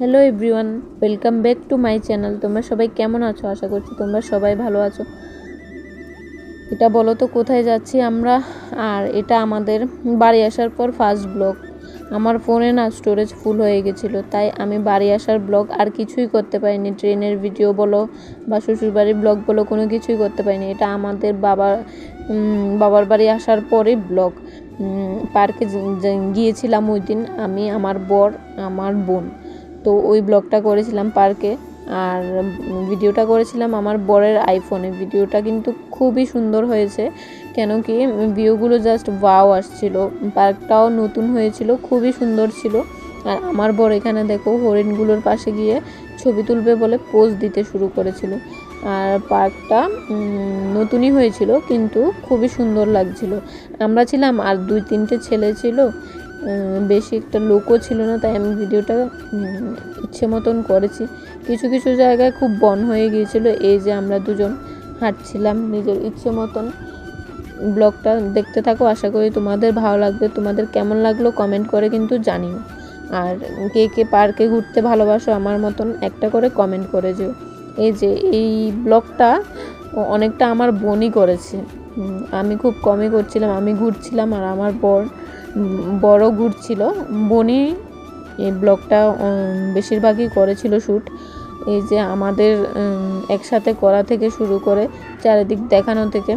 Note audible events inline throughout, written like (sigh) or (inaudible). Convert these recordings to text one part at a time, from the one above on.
Hello everyone welcome back to my channel তোমরা সবাই কেমন আছো? আশা করছি তোমরা সবাই ভালো আছো। এটা বলো তো, কোথায় যাচ্ছি আমরা? আর এটা আমাদের বাড়ি আসার পর ফার্স্ট ব্লগ আমার ফোনে না স্টোরেজ ফুল হয়ে গেছিল, তাই আমি বাড়ি আসার ব্লগ আর কিছুই করতে পারিনি। ট্রেনের ভিডিও বলো বা শ্বশুরবাড়ির ব্লগ বলো, কোনো কিছুই করতে পারিনি। এটা আমাদের বাবার বাবার বাড়ি আসার পরে ব্লগ পার্কে গিয়েছিলাম ওই দিন আমি, আমার বর, আমার বোন। তো ওই ব্লগটা করেছিলাম পার্কে। আর ভিডিওটা করেছিলাম আমার বরের আইফোনে। ভিডিওটা কিন্তু খুবই সুন্দর হয়েছে, কেন কি ভিউগুলো জাস্ট ওয়াও আসছিল। পার্কটাও নতুন হয়েছিল, খুবই সুন্দর ছিল। আর আমার বর এখানে দেখো হরিণগুলোর পাশে গিয়ে ছবি তুলবে বলে পোজ দিতে শুরু করেছিল। আর পার্কটা নতুনই হয়েছিল, কিন্তু খুবই সুন্দর লাগছিল। আমরা ছিলাম আর দুই তিনটে ছেলে ছিল। বেশি একটা লোকও ছিল না, তাই আমি ভিডিওটা ইচ্ছে মতন করেছি। কিছু কিছু জায়গায় খুব বন হয়ে গিয়েছিল, এই যে আমরা দুজন হাঁটছিলাম, নিজের ইচ্ছে মতন। ব্লগটা দেখতে থাকো, আশা করি তোমাদের ভালো লাগবে। তোমাদের কেমন লাগল কমেন্ট করে কিন্তু জানিও। আর কে কে পার্কে ঘুরতে ভালোবাসো আমার মতন একটা করে কমেন্ট করে যেও। এই যে, এই ব্লগটা অনেকটা আমার বোনই করেছে। আমি খুব কমই করছিলাম, আমি ঘুরছিলাম আর আমার বর বড় ঘুরছিল বনি এই ব্লগটা বেশিরভাগই করেছিল শ্যুট এই যে আমাদের একসাথে করা থেকে শুরু করে চারিদিক দেখানো থেকে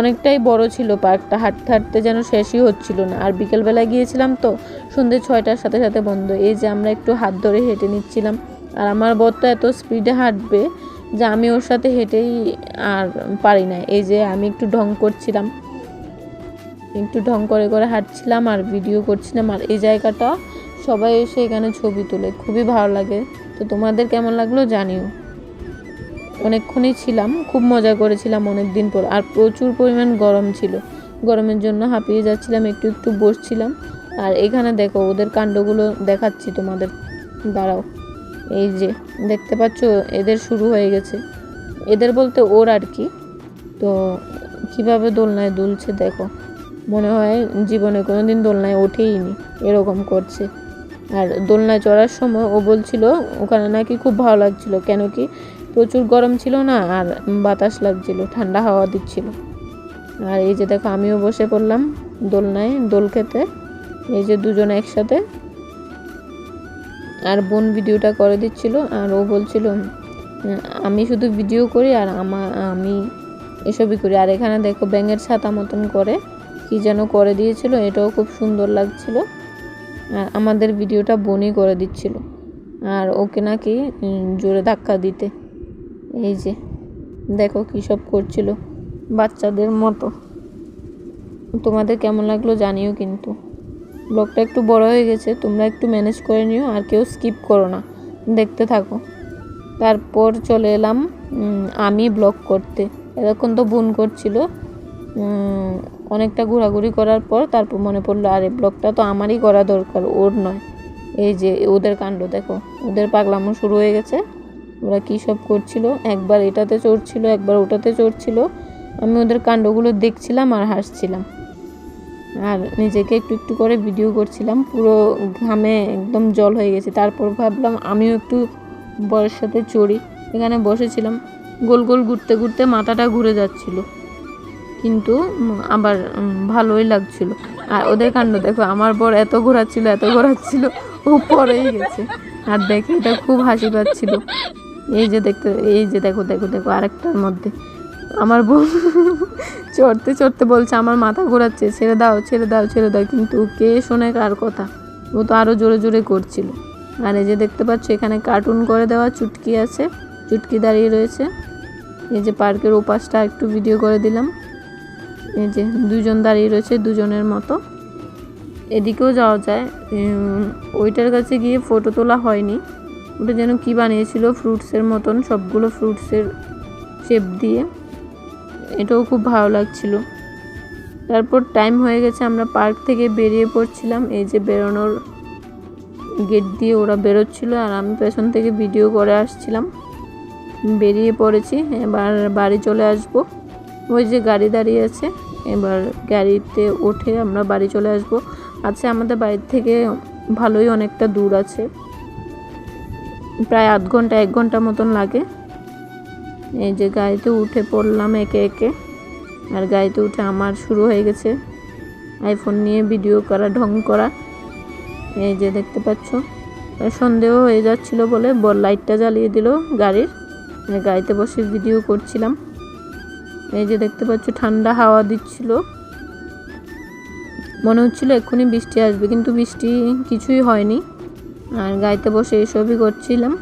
অনেকটাই বড় ছিল পার্কটা। হাঁটতে হাঁটতে যেন শেষই হচ্ছিল না। আর বিকেলবেলা গিয়েছিলাম তো সন্ধ্যে ছয়টার সাথে সাথে বন্ধ। এই যে আমরা একটু হাত ধরে হেঁটে নিচ্ছিলাম। আর আমার বর তো এত স্পিডে হাঁটবে যে আমি ওর সাথে হেঁটেই আর পারি না। এই যে আমি একটু ঢং করছিলাম। একটু ঢং করে করে হাঁটছিলাম আর ভিডিও করছিলাম আর এই জায়গাটা সবাই এসে এখানে ছবি তোলে, খুবই ভালো লাগে। তো তোমাদের কেমন লাগল জানিও। অনেকক্ষণই ছিলাম, খুব মজা করেছিলাম অনেক দিন পর আর প্রচুর পরিমাণ গরম ছিল। গরমের জন্য হাঁপিয়ে যাচ্ছিলাম, একটু একটু বসছিলাম। আর এখানে দেখো, ওদের কাণ্ডগুলো দেখাচ্ছি তোমাদের। দাঁড়াও, এই যে দেখতে পাচ্ছ, এদের শুরু হয়ে গেছে। এদের বলতে ওর আর কি। তো কীভাবে দোলনায় দুলছে দেখো। মনে হয় জীবনে কোনো দিন দোলনায় ওঠেই নি এরকম করছে। আর দোলনায় চড়ার সময় ও বলছিল, ওখানে নাকি খুব ভালো লাগছিল। কেন কি? প্রচুর গরম ছিল না আর বাতাস লাগছিল, ঠান্ডা হাওয়া দিচ্ছিল। আর এই যে দেখো, আমিও বসে পড়লাম দোলনায় দোল খেতে। এই যে দুজন একসাথে। আর বোন ভিডিওটা করে দিচ্ছিল, আর ও বলছিল, আমি শুধু ভিডিও করি আর আমা, আমি এসবই করি। আর এখানে দেখো ব্যাঙের ছাতা মতন করে কি যেন করে দিয়েছিল, এটাও খুব সুন্দর লাগছিল। আর আমাদের ভিডিওটা বোনই করে দিচ্ছিল। আর ওকে নাকি জোরে ধাক্কা দিতে। এই যে, দেখো কী সব করছিল বাচ্চাদের মতো। তোমাদের কেমন লাগল জানিও কিন্তু। ব্লগটা একটু বড় হয়ে গেছে, তোমরা একটু ম্যানেজ করে নিও, আর কেউ স্কিপ করো না। দেখতে থাকো। তারপর চলে এলাম আমি ব্লগ করতে। এতক্ষণ তো বোন করছিল অনেকটা ঘোরাঘুরি করার পর তারপর মনে পড়ল, আরে, ব্লগটা তো আমারই করা দরকার, ওর নয়। এই যে, ওদের কাণ্ড, দেখো, ওদের পাগলামো শুরু হয়ে গেছে। ওরা কী সব করছিল? একবার এটাতে চড়ছিল, একবার ওটাতে চড়ছিল। আমি ওদের কাণ্ডগুলো দেখছিলাম আর হাসছিলাম। আর নিজেকে একটু একটু করে ভিডিও করছিলাম, পুরো ঘামে একদম জল হয়ে গেছে। তারপর ভাবলাম, আমিও একটু বরের সাথে চড়ি। এখানে বসেছিলাম, গোল গোল ঘুরতে ঘুরতে মাথাটা ঘুরে যাচ্ছিল। কিন্তু আবার ভালোই লাগছিল। আর ওদের কাণ্ড দেখো, আমার বর এত ঘোরাচ্ছিল এত ঘোরাচ্ছিল, ও পরেই গেছে। আর দেখে এটা খুব হাসি পাচ্ছিল। এই যে দেখতে, এই যে দেখো দেখো দেখো, আরেকটার মধ্যে। আমার বোন (laughs) চড়তে চড়তে বলছে, আমার মাথা ঘোরাচ্ছে, ছেড়ে দাও ছেড়ে দাও ছেড়ে দাও। কিন্তু কে শোনে কার কথা? ও তো আরও জোরে জোরে করছিল। আর এই যে দেখতে পাচ্ছ, এখানে কার্টুন করে দেওয়া চুটকি আছে, চুটকি দাঁড়িয়ে রয়েছে। এই যে পার্কের ওপাশটা একটু ভিডিও করে দিলাম। এই যে দুজন দাঁড়িয়ে রয়েছে, দুজনের মতো। এদিকেও যাওয়া যায়। ওইটার কাছে গিয়ে ফটো তোলা হয়নি। ওটা যেন কি বানিয়েছিল ফ্রুটসের মতন, সবগুলো ফ্রুটসের শেপ দিয়ে। এটাও খুব ভালো লাগছিল। তারপর টাইম হয়ে গেছে, আমরা পার্ক থেকে বেরিয়ে পড়ছিলাম। এই যে বেরোনোর গেট দিয়ে ওরা বেরোচ্ছিল, আর আমি পেছন থেকে ভিডিও করে আসছিলাম। বেরিয়ে পড়েছি, এবার বাড়ি চলে আসব। ওই যে গাড়ি দাঁড়িয়ে আছে, এবার গাড়িতে উঠে আমরা বাড়ি চলে আসব। আচ্ছা আমাদের বাড়ির থেকে ভালোই অনেকটা দূর আছে। প্রায় আধ ঘণ্টা, এক ঘণ্টা মতন লাগে। এই যে গাড়িতে উঠে পড়লাম একে একে। আর গাড়িতে উঠে আমার শুরু হয়ে গেছে আইফোন নিয়ে ভিডিও করা, ঢং করা। এই যে দেখতে পাচ্ছ সন্দেহ হয়ে যাচ্ছিল বলে লাইটটা জ্বালিয়ে দিল গাড়ির। গাড়িতে বসে ভিডিও করছিলাম। এই যে দেখতে পাচ্ছ, ঠান্ডা হাওয়া দিচ্ছিল। মনে হচ্ছিল এক্ষুনি বৃষ্টি আসবে, কিন্তু বৃষ্টি কিছুই হয়নি। আর গাইতে বসে এসবই করছিলাম।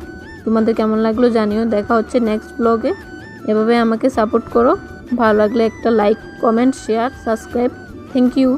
তোমাদের কেমন লাগল জানিও, দেখা হচ্ছে নেক্সট ব্লগে এভাবে আমাকে সাপোর্ট করো। ভালো লাগলে একটা like comment share subscribe thank you